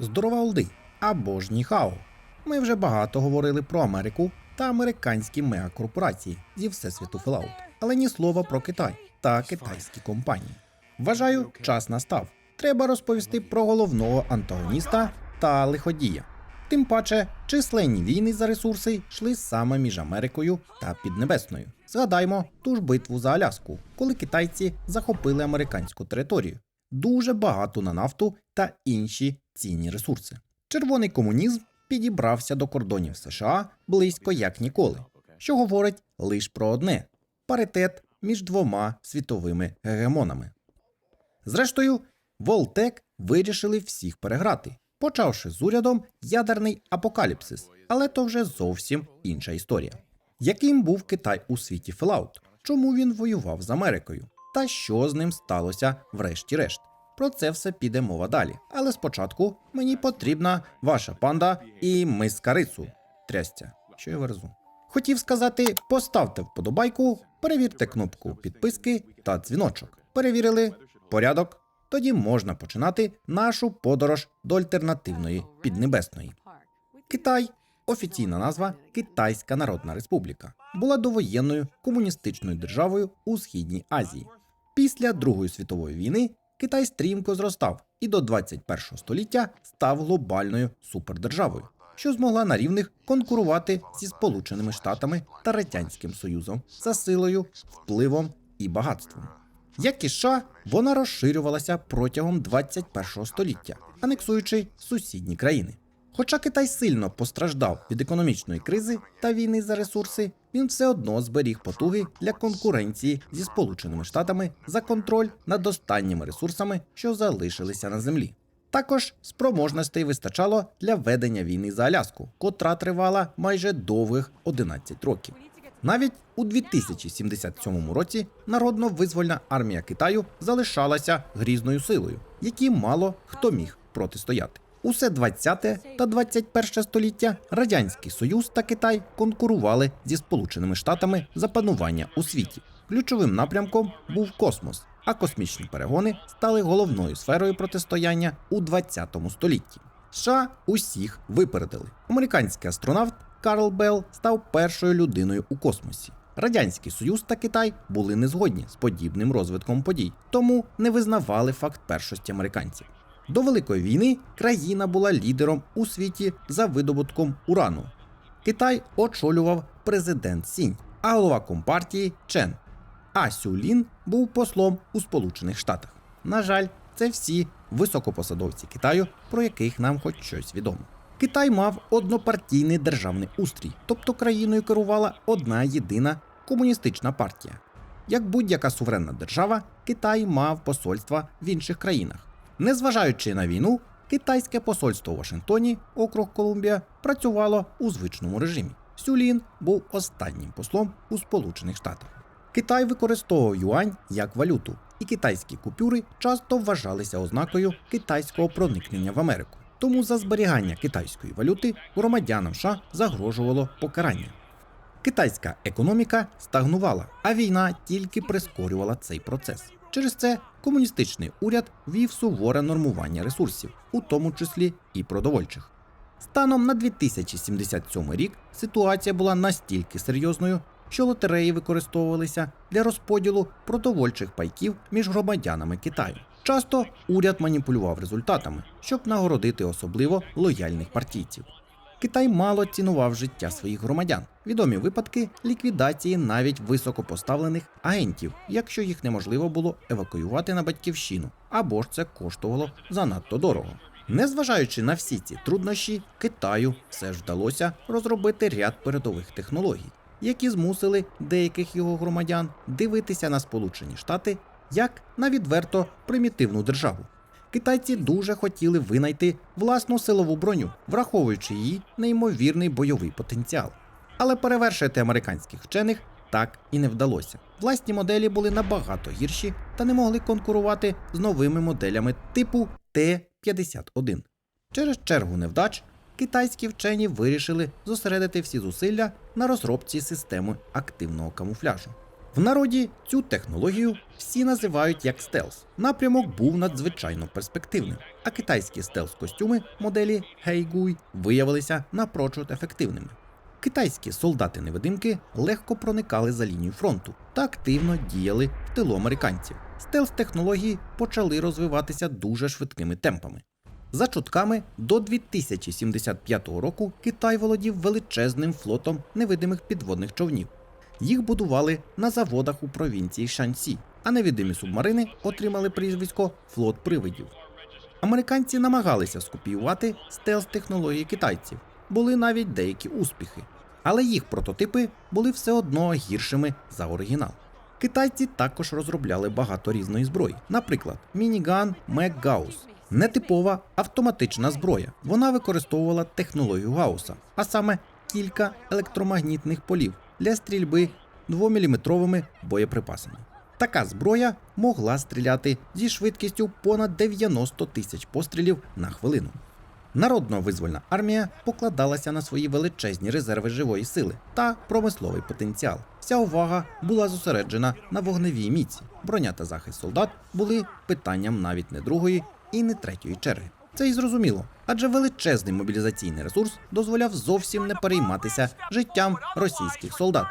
Здорова Олди або ж Ніхао. Ми вже багато говорили про Америку та американські мега-корпорації зі всесвіту Fallout, але ні слова про Китай та китайські компанії. Вважаю, час настав. Треба розповісти про головного антагоніста та лиходія. Тим паче, численні війни за ресурси йшли саме між Америкою та Піднебесною. Згадаймо ту ж битву за Аляску, коли китайці захопили американську територію. Дуже багато на нафту та інші цінні ресурси. Червоний комунізм підібрався до кордонів США близько як ніколи, що говорить лише про одне паритет між двома світовими гегемонами. Зрештою, Волтек вирішили всіх переграти, почавши з урядом ядерний апокаліпсис, але то вже зовсім інша історія. Яким був Китай у світі Fallout? Чому він воював з Америкою? Та що з ним сталося врешті-решт? Про це все піде мова далі. Але спочатку мені потрібна ваша панда і миска рису. Трястя, що я верзу. Хотів сказати, поставте вподобайку, перевірте кнопку підписки та дзвіночок. Перевірили порядок. Тоді можна починати нашу подорож до альтернативної піднебесної. Китай офіційна назва Китайська Народна Республіка, була довоєнною комуністичною державою у Східній Азії. Після Другої світової війни Китай стрімко зростав і до 21 століття став глобальною супердержавою, що змогла на рівних конкурувати зі Сполученими Штатами та Радянським Союзом за силою, впливом і багатством. Як і США, вона розширювалася протягом 21 століття, анексуючи сусідні країни. Хоча Китай сильно постраждав від економічної кризи та війни за ресурси, він все одно зберіг потуги для конкуренції зі Сполученими Штатами за контроль над останніми ресурсами, що залишилися на землі. Також спроможностей вистачало для ведення війни за Аляску, котра тривала майже довгих 11 років. Навіть у 2077 році народно-визвольна армія Китаю залишалася грізною силою, якій мало хто міг протистояти. Усе 20 та 21 століття Радянський Союз та Китай конкурували зі Сполученими Штатами за панування у світі. Ключовим напрямком був космос, а космічні перегони стали головною сферою протистояння у 20 столітті. США усіх випередили. Американський астронавт Карл Белл став першою людиною у космосі. Радянський Союз та Китай були не згодні з подібним розвитком подій, тому не визнавали факт першості американців. До Великої війни країна була лідером у світі за видобутком урану. Китай очолював президент Сінь, а голова компартії Чен. А Сюлін був послом у Сполучених Штатах. На жаль, це всі високопосадовці Китаю, про яких нам хоч щось відомо. Китай мав однопартійний державний устрій, тобто країною керувала одна єдина комуністична партія. Як будь-яка суверенна держава, Китай мав посольства в інших країнах. Незважаючи на війну, китайське посольство у Вашингтоні, округ Колумбія, працювало у звичному режимі. Сюлін був останнім послом у Сполучених Штатах. Китай використовував юань як валюту, і китайські купюри часто вважалися ознакою китайського проникнення в Америку. Тому за зберігання китайської валюти громадянам США загрожувало покарання. Китайська економіка стагнувала, а війна тільки прискорювала цей процес. Через це комуністичний уряд вів суворе нормування ресурсів, у тому числі і продовольчих. Станом на 2077 рік ситуація була настільки серйозною, що лотереї використовувалися для розподілу продовольчих пайків між громадянами Китаю. Часто уряд маніпулював результатами, щоб нагородити особливо лояльних партійців. Китай мало цінував життя своїх громадян. Відомі випадки ліквідації навіть високопоставлених агентів, якщо їх неможливо було евакуювати на батьківщину, або ж це коштувало занадто дорого. Незважаючи на всі ці труднощі, Китаю все ж вдалося розробити ряд передових технологій, які змусили деяких його громадян дивитися на Сполучені Штати як на відверто примітивну державу. Китайці дуже хотіли винайти власну силову броню, враховуючи її неймовірний бойовий потенціал. Але перевершити американських вчених так і не вдалося. Власні моделі були набагато гірші та не могли конкурувати з новими моделями типу Т-51. Через чергу невдач китайські вчені вирішили зосередити всі зусилля на розробці системи активного камуфляжу. В народі цю технологію всі називають як стелс. Напрямок був надзвичайно перспективним, а китайські стелс-костюми моделі Гейгуй виявилися напрочуд ефективними. Китайські солдати-невидимки легко проникали за лінію фронту та активно діяли в тилу американців. Стелс-технології почали розвиватися дуже швидкими темпами. За чутками, до 2075 року Китай володів величезним флотом невидимих підводних човнів. Їх будували на заводах у провінції Шаньсі, а невидимі субмарини отримали прізвисько флот привидів. Американці намагалися скопіювати стелс-технології китайців, були навіть деякі успіхи, але їх прототипи були все одно гіршими за оригінал. Китайці також розробляли багато різної зброї, наприклад, мініган Мекгаус. Нетипова автоматична зброя. Вона використовувала технологію Гауса, а саме кілька електромагнітних полів для стрільби 2-мм боєприпасами. Така зброя могла стріляти зі швидкістю понад 90 тисяч пострілів на хвилину. Народно-визвольна армія покладалася на свої величезні резерви живої сили та промисловий потенціал. Вся увага була зосереджена на вогневій міці. Броня та захист солдат були питанням навіть не другої і не третьої черги. Це й зрозуміло, адже величезний мобілізаційний ресурс дозволяв зовсім не перейматися життям російських солдат,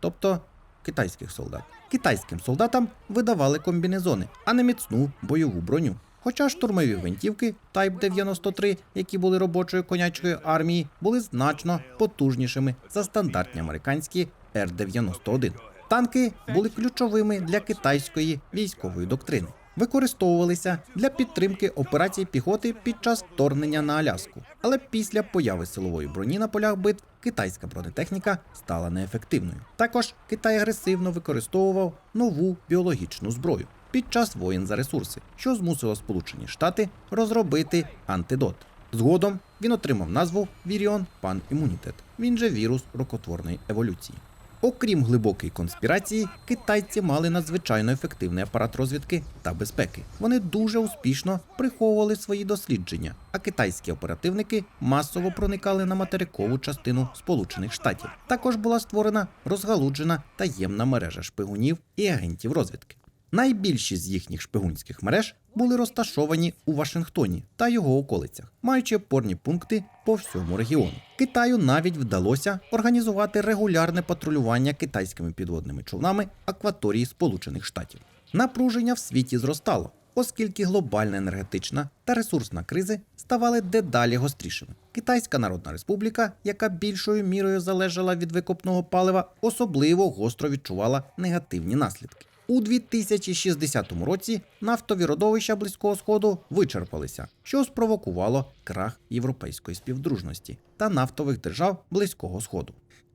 тобто китайських солдат. Китайським солдатам видавали комбінезони, а не міцну бойову броню. Хоча штурмові гвинтівки Type 93, які були робочою конячої армії, були значно потужнішими за стандартні американські Р-91. Танки були ключовими для китайської військової доктрини. Використовувалися для підтримки операцій піхоти під час вторгнення на Аляску. Але після появи силової броні на полях битв китайська бронетехніка стала неефективною. Також Китай агресивно використовував нову біологічну зброю під час воєн за ресурси, що змусило Сполучені Штати розробити антидот. Згодом він отримав назву Віріон Пан Імунітет. Він же вірус рукотворної еволюції. Окрім глибокої конспірації, китайці мали надзвичайно ефективний апарат розвідки та безпеки. Вони дуже успішно приховували свої дослідження, а китайські оперативники масово проникали на материкову частину Сполучених Штатів. Також була створена розгалуджена таємна мережа шпигунів і агентів розвідки. Найбільші з їхніх шпигунських мереж були розташовані у Вашингтоні та його околицях, маючи опорні пункти по всьому регіону. Китаю навіть вдалося організувати регулярне патрулювання китайськими підводними човнами акваторії Сполучених Штатів. Напруження в світі зростало, оскільки глобальна енергетична та ресурсна кризи ставали дедалі гострішими. Китайська Народна Республіка, яка більшою мірою залежала від викопного палива, особливо гостро відчувала негативні наслідки. У 2060 році нафтові родовища Близького Сходу вичерпалися, що спровокувало крах європейської співдружності та нафтових держав Близького Сходу.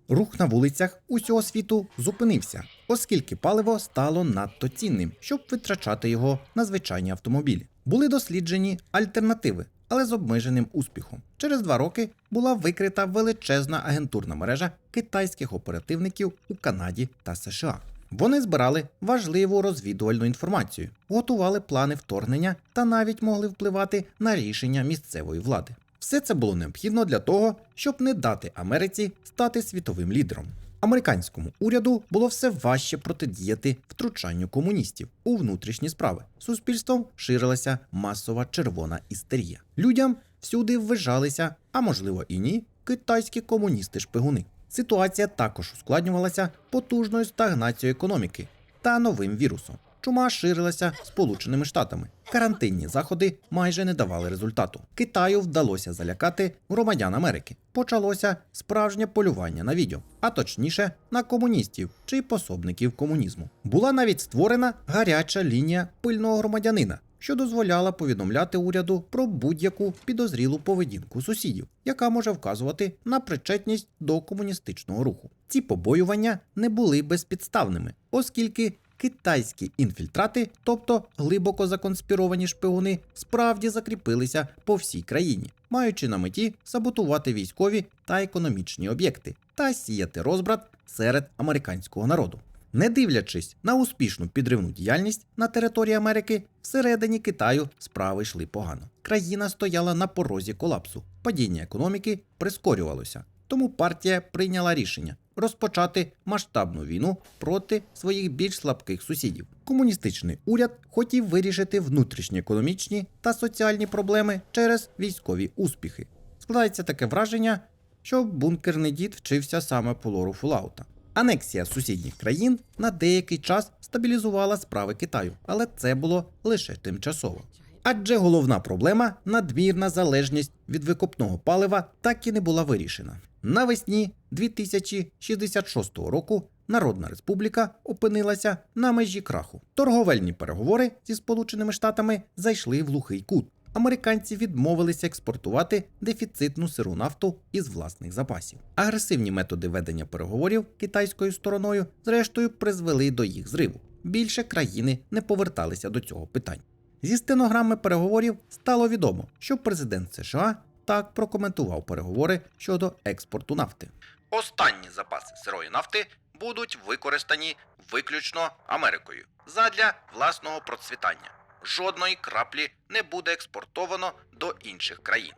Рух на вулицях усього світу зупинився, оскільки паливо стало надто цінним, щоб витрачати його на звичайні автомобілі. Були досліджені альтернативи, але з обмеженим успіхом. Через два роки була викрита величезна агентурна мережа китайських оперативників у Канаді та США. Вони збирали важливу розвідувальну інформацію, готували плани вторгнення та навіть могли впливати на рішення місцевої влади. Все це було необхідно для того, щоб не дати Америці стати світовим лідером. Американському уряду було все важче протидіяти втручанню комуністів у внутрішні справи. Суспільством ширилася масова червона істерія. Людям всюди ввижалися, а можливо і ні, китайські комуністи-шпигуни. Ситуація також ускладнювалася потужною стагнацією економіки та новим вірусом. Чума ширилася Сполученими Штатами. Карантинні заходи майже не давали результату. Китаю вдалося залякати громадян Америки. Почалося справжнє полювання на відео, а точніше на комуністів чи пособників комунізму. Була навіть створена гаряча лінія пильного громадянина, що дозволяла повідомляти уряду про будь-яку підозрілу поведінку сусідів, яка може вказувати на причетність до комуністичного руху. Ці побоювання не були безпідставними, оскільки китайські інфільтрати, тобто глибоко законспіровані шпигуни, справді закріпилися по всій країні, маючи на меті саботувати військові та економічні об'єкти та сіяти розбрат серед американського народу. Не дивлячись на успішну підривну діяльність на території Америки, всередині Китаю справи йшли погано. Країна стояла на порозі колапсу, падіння економіки прискорювалося. Тому партія прийняла рішення розпочати масштабну війну проти своїх більш слабких сусідів. Комуністичний уряд хотів вирішити внутрішньоекономічні та соціальні проблеми через військові успіхи. Складається таке враження, що бункерний дід вчився саме по лору Фулаута. Анексія сусідніх країн на деякий час стабілізувала справи Китаю, але це було лише тимчасово. Адже головна проблема надмірна залежність від викопного палива так і не була вирішена. Навесні 2066 року Народна Республіка опинилася на межі краху. Торговельні переговори зі Сполученими Штатами зайшли в глухий кут. Американці відмовилися експортувати дефіцитну сиру нафту із власних запасів. Агресивні методи ведення переговорів китайською стороною, зрештою, призвели до їх зриву. Більше країни не поверталися до цього питання. Зі стенограми переговорів стало відомо, що президент США так прокоментував переговори щодо експорту нафти. Останні запаси сирої нафти будуть використані виключно Америкою задля власного процвітання. Жодної краплі не буде експортовано до інших країн.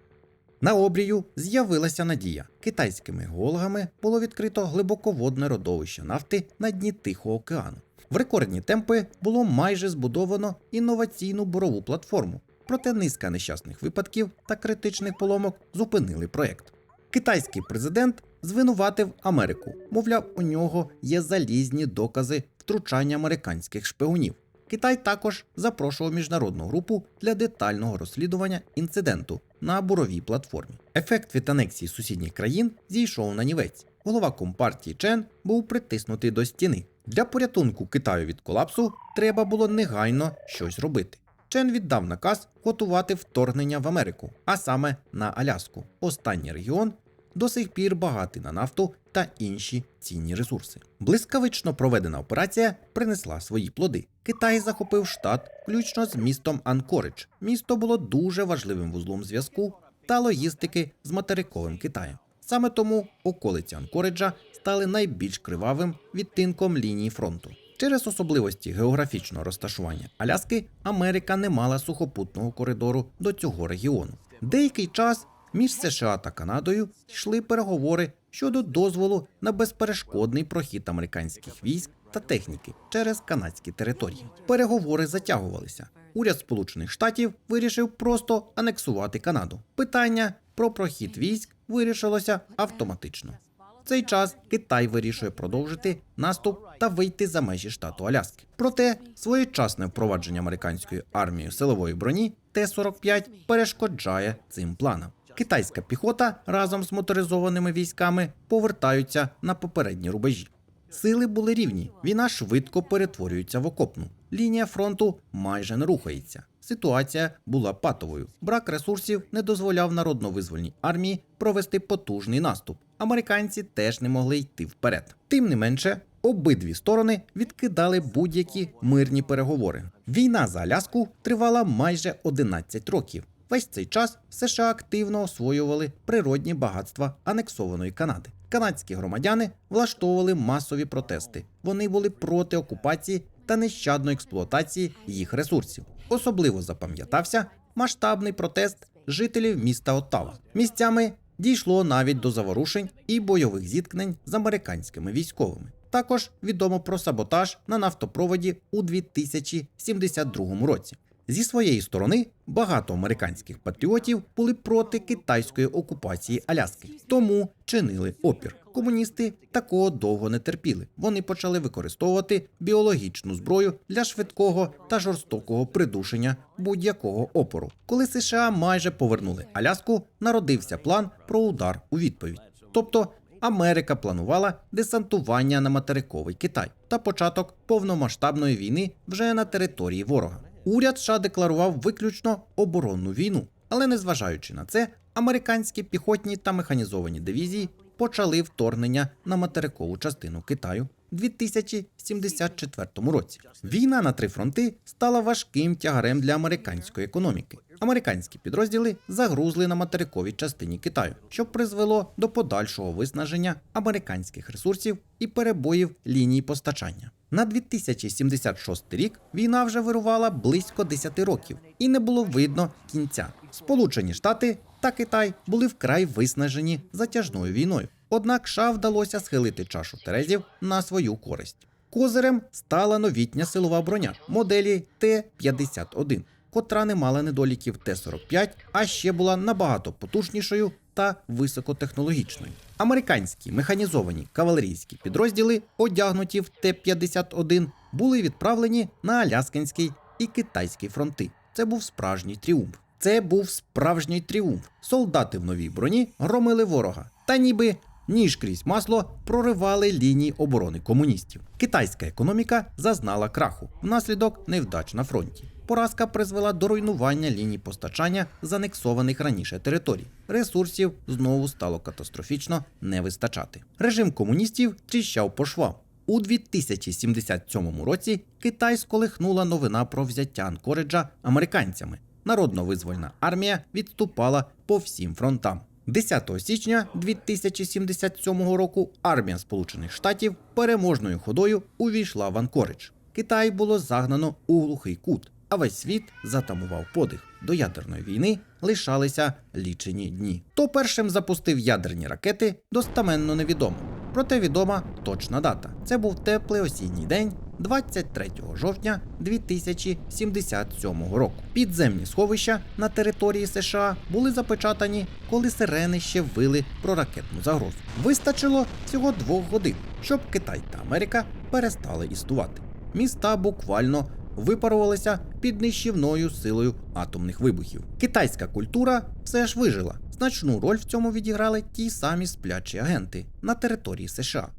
На обрію з'явилася надія. Китайськими геологами було відкрито глибоководне родовище нафти на дні Тихого океану. В рекордні темпи було майже збудовано інноваційну бурову платформу, проте низка нещасних випадків та критичних поломок зупинили проект. Китайський президент звинуватив Америку, мовляв, у нього є залізні докази втручання американських шпигунів. Китай також запрошував міжнародну групу для детального розслідування інциденту на буровій платформі. Ефект від анексії сусідніх країн зійшов на нівець. Голова компартії Чен був притиснутий до стіни. Для порятунку Китаю від колапсу треба було негайно щось робити. Чен віддав наказ готувати вторгнення в Америку, а саме на Аляску, останній регіон, до сих пір багатий на нафту та інші цінні ресурси. Блискавично проведена операція принесла свої плоди. Китай захопив штат, включно з містом Анкоридж. Місто було дуже важливим вузлом зв'язку та логістики з материковим Китаєм. Саме тому околиці Анкориджа стали найбільш кривавим відтинком лінії фронту. Через особливості географічного розташування Аляски Америка не мала сухопутного коридору до цього регіону. Деякий час між США та Канадою йшли переговори щодо дозволу на безперешкодний прохід американських військ та техніки через канадські території. Переговори затягувалися. Уряд Сполучених Штатів вирішив просто анексувати Канаду. Питання про прохід військ вирішилося автоматично. В цей час Китай вирішує продовжити наступ та вийти за межі штату Аляски. Проте своєчасне впровадження американською армією силової броні Т-45 перешкоджає цим планам. Китайська піхота разом з моторизованими військами повертаються на попередні рубежі. Сили були рівні. Війна швидко перетворюється в окопну. Лінія фронту майже не рухається. Ситуація була патовою. Брак ресурсів не дозволяв народно-визвольній армії провести потужний наступ. Американці теж не могли йти вперед. Тим не менше, обидві сторони відкидали будь-які мирні переговори. Війна за Аляску тривала майже 11 років. Весь цей час США активно освоювали природні багатства анексованої Канади. Канадські громадяни влаштовували масові протести. Вони були проти окупації та нещадної експлуатації їх ресурсів. Особливо запам'ятався масштабний протест жителів міста Оттава. Місцями дійшло навіть до заворушень і бойових зіткнень з американськими військовими. Також відомо про саботаж на нафтопроводі у 2072 році. Зі своєї сторони багато американських патріотів були проти китайської окупації Аляски, тому чинили опір. Комуністи такого довго не терпіли. Вони почали використовувати біологічну зброю для швидкого та жорстокого придушення будь-якого опору. Коли США майже повернули Аляску, народився план про удар у відповідь. Тобто Америка планувала десантування на материковий Китай та початок повномасштабної війни вже на території ворога. Уряд США декларував виключно оборонну війну, але незважаючи на це, американські піхотні та механізовані дивізії почали вторгнення на материкову частину Китаю. у 2074 році війна на три фронти стала важким тягарем для американської економіки. Американські підрозділи загрузли на материковій частині Китаю, що призвело до подальшого виснаження американських ресурсів і перебоїв ліній постачання. На 2076 рік війна вже вирувала близько 10 років, і не було видно кінця. Сполучені Штати та Китай були вкрай виснажені затяжною війною. Однак США вдалося схилити чашу Терезів на свою користь. Козирем стала новітня силова броня моделі Т-51, котра не мала недоліків Т-45, а ще була набагато потужнішою та високотехнологічною. Американські механізовані кавалерійські підрозділи, одягнуті в Т-51, були відправлені на Аляскинський і Китайський фронти. Це був справжній тріумф. Це був справжній тріумф. Солдати в новій броні громили ворога, та ніби ніж крізь масло проривали лінії оборони комуністів. Китайська економіка зазнала краху внаслідок невдач на фронті. Поразка призвела до руйнування ліній постачання з анексованих раніше територій. Ресурсів знову стало катастрофічно не вистачати. Режим комуністів тріщав по швам. У 2077 році Китай сколихнула новина про взяття Анкориджа американцями. Народно-визвольна армія відступала по всім фронтам. 10 січня 2077 року армія Сполучених Штатів переможною ходою увійшла в Анкоридж. Китай було загнано у глухий кут, а весь світ затамував подих. До ядерної війни лишалися лічені дні. Хто першим запустив ядерні ракети, достаменно невідомо. Проте відома точна дата. Це був теплий осінній день 23 жовтня 2077 року. Підземні сховища на території США були запечатані, коли сирени ще вили про ракетну загрозу. Вистачило всього двох годин, щоб Китай та Америка перестали існувати. Міста буквально випарувалися під нищівною силою атомних вибухів. Китайська культура все ж вижила. Значну роль в цьому відіграли ті самі сплячі агенти на території США.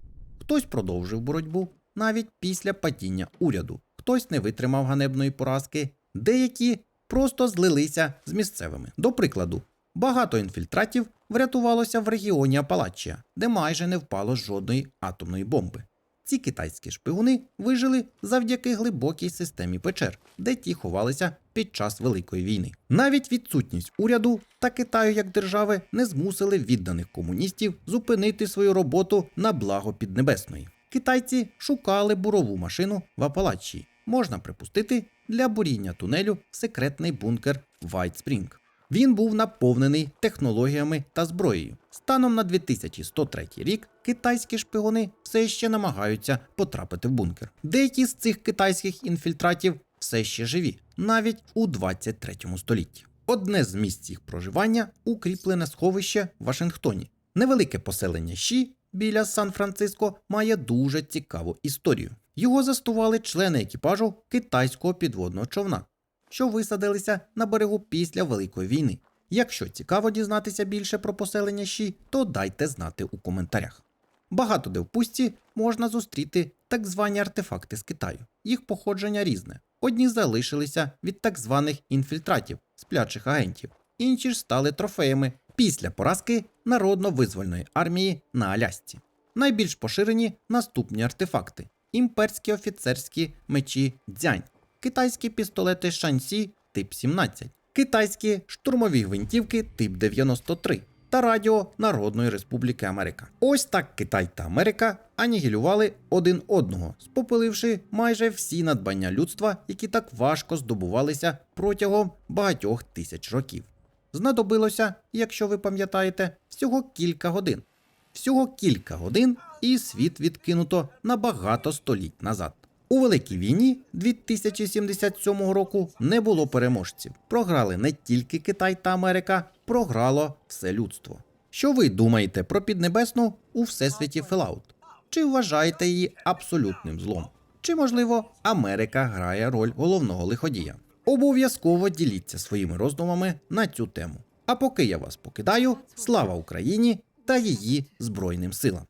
Хтось продовжив боротьбу навіть після падіння уряду, хтось не витримав ганебної поразки, деякі просто злилися з місцевими. До прикладу, багато інфільтратів врятувалося в регіоні Апалачія, де майже не впало жодної атомної бомби. Ці китайські шпигуни вижили завдяки глибокій системі печер, де ті ховалися під час Великої війни. Навіть відсутність уряду та Китаю як держави не змусили відданих комуністів зупинити свою роботу на благо Піднебесної. Китайці шукали бурову машину в Апалачії. Можна припустити для буріння тунелю в секретний бункер White Spring. Він був наповнений технологіями та зброєю. Станом на 2103 рік китайські шпигуни все ще намагаються потрапити в бункер. Деякі з цих китайських інфільтратів все ще живі, навіть у 23 столітті. Одне з місць їх проживання укріплене сховище в Вашингтоні. Невелике поселення Ші біля Сан-Франциско має дуже цікаву історію. Його застували члени екіпажу китайського підводного човна що висадилися на берегу після Великої війни. Якщо цікаво дізнатися більше про поселення Ші, то дайте знати у коментарях. Багато де в пустці можна зустріти так звані артефакти з Китаю. Їх походження різне. Одні залишилися від так званих інфільтратів, сплячих агентів, інші ж стали трофеями після поразки народно-визвольної армії на Алясці. Найбільш поширені наступні артефакти: імперські офіцерські мечі дзянь, китайські пістолети Шансі тип 17, китайські штурмові гвинтівки тип 93 та радіо Народної Республіки Америка. Ось так Китай та Америка анігілювали один одного, спопиливши майже всі надбання людства, які так важко здобувалися протягом багатьох тисяч років. Знадобилося, якщо ви пам'ятаєте, всього кілька годин. Всього кілька годин, і світ відкинуто на багато століть назад. У Великій війні 2077 року не було переможців. Програли не тільки Китай та Америка, програло все людство. Що ви думаєте про Піднебесну у всесвіті Fallout? Чи вважаєте її абсолютним злом? Чи, можливо, Америка грає роль головного лиходія? Обов'язково діліться своїми роздумами на цю тему. А поки я вас покидаю, слава Україні та її Збройним силам!